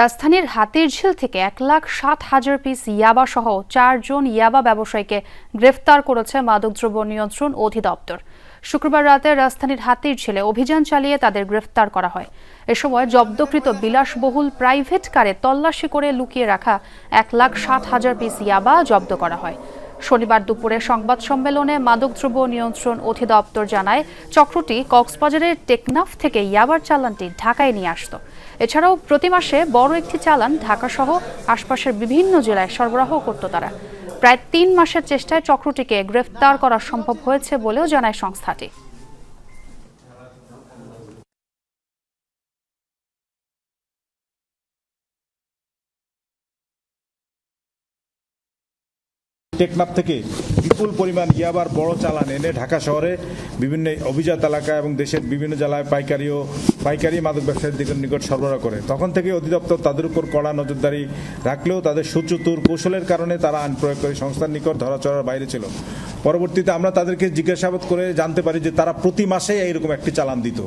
রাজধানীর হাতির ঝিল থেকে এক লাখ সাত হাজার পিস ইয়াবা সহ চারজন ইয়াবা ব্যবসায়ীকে গ্রেফতার করেছে মাদকদ্রব্য নিয়ন্ত্রণ অধিদপ্তর। শুক্রবার রাতে রাজধানীর হাতির ঝিলে অভিযান চালিয়ে তাদের গ্রেফতার করা হয়। এ সময় জব্দকৃত বিলাসবহুল প্রাইভেট কারে তল্লাশি করে লুকিয়ে রাখা এক লাখ সাত হাজার পিস ইয়াবা জব্দ করা হয়। শনিবার দুপুরে সংবাদ সম্মেলনে মাদকদ্রব্য নিয়ন্ত্রণ অধিদপ্তর জানায়, চক্রটি কক্সবাজারের টেকনাফ থেকে ইয়াবার চালানটি ঢাকায় নিয়ে আসত। এছাড়াও প্রতি মাসে বড় একটি চালান ঢাকাসহ আশপাশের বিভিন্ন জেলায় সরবরাহ করত তারা। প্রায় তিন মাসের চেষ্টায় চক্রটিকে গ্রেফতার করা সম্ভব হয়েছে বলেও জানায় সংস্থাটি। টেকনাফ থেকে বিপুল পরিমাণ ইয়াবার বড় চালান এনে ঢাকা শহরে বিভিন্ন অভিজাত এলাকা এবং দেশের বিভিন্ন জেলায় পাইকারি ও পাইকারি মাদক ব্যবসায়ীদের নিকট সরবরাহ করে। তখন থেকে অধিদপ্তর তাদের উপর কড়া নজরদারি রাখলেও তাদের সুচতুর কৌশলের কারণে তারা আইন প্রয়োগকারী সংস্থার নিকট ধরাচড়ার বাইরে ছিল। পরবর্তীতে আমরা তাদেরকে জিজ্ঞাসাবাদ করে জানতে পারি যে তারা প্রতি মাসে এইরকম একটি চালান দিত।